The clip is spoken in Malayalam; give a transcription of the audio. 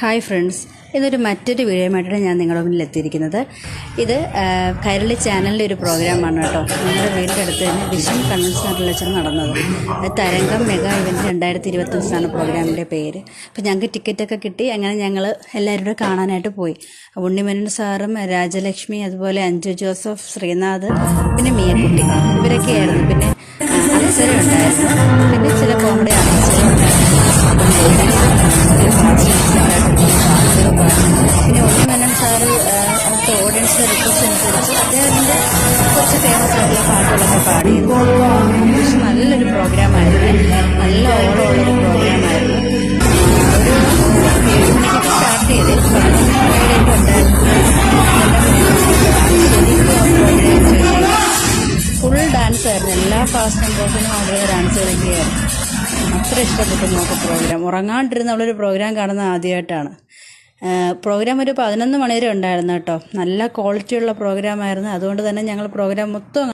Hi friends. ഇതൊരു മറ്റൊരു വീഡിയോയുമായിട്ടാണ് ഞാൻ നിങ്ങളുടെ മുന്നിൽ എത്തിയിരിക്കുന്നത്. ഇത് കൈരളി ചാനലിന്റെ ഒരു പ്രോഗ്രാമാണ് കേട്ടോ. നമ്മുടെ വീടിന്റെ അടുത്ത് തന്നെ വിഷൻ കൺവെൻഷൻ സെന്ററിൽ വെച്ചാണ് നടന്നത്. തരംഗം മെഗാ ഇവന്റ് രണ്ടായിരത്തി ഇരുപത്തഞ്ചാണ് പ്രോഗ്രാമിന്റെ പേര്. അപ്പോൾ ഞങ്ങൾക്ക് ടിക്കറ്റൊക്കെ കിട്ടി. അങ്ങനെ ഞങ്ങൾ എല്ലാവരും കൂടെ കാണാനായിട്ട് പോയി. ഉണ്ണിമനൻ സാറും രാജലക്ഷ്മി അതുപോലെ അഞ്ജു ജോസഫ് ശ്രീനാഥ് പിന്നെ മിയക്കുട്ടി ഇവരൊക്കെയായിരുന്നു. പിന്നെ മത്സരം ഉണ്ടായിരുന്നു അവിടുത്തെ ഓഡിയൻസിന്റെ റിക്വസ്റ്റ് അനുസരിച്ച് അദ്ദേഹത്തിന്റെ കുറച്ച് ഫേമസ് ആയിട്ടുള്ള പാട്ടുകളൊക്കെ പാടി നല്ലൊരു പ്രോഗ്രാമായിരുന്നു നല്ല ഓളമുള്ളൊരു പ്രോഗ്രാമായിരുന്നു സ്റ്റാർട്ട് ചെയ്ത് പതിനൊന്ന് ഫുൾ ഡാൻസ് എല്ലാ ഫാസ്റ്റ് നമ്പേഴ്സിനും അവരുടെ ഡാൻസ് കളിക്കുകയായിരുന്നു അത്ര ഇഷ്ടപ്പെട്ടു നമുക്ക് പ്രോഗ്രാം ഉറങ്ങാണ്ടിരുന്ന അവളൊരു പ്രോഗ്രാം കാണുന്നത് ആദ്യമായിട്ടാണ് പ്രോഗ്രാം ഒരു പതിനൊന്ന് മണി വരെ ഉണ്ടായിരുന്നു കേട്ടോ. നല്ല ക്വാളിറ്റിയുള്ള പ്രോഗ്രാം ആയിരുന്നു. അതുകൊണ്ട് തന്നെ ഞങ്ങൾ പ്രോഗ്രാം മൊത്തം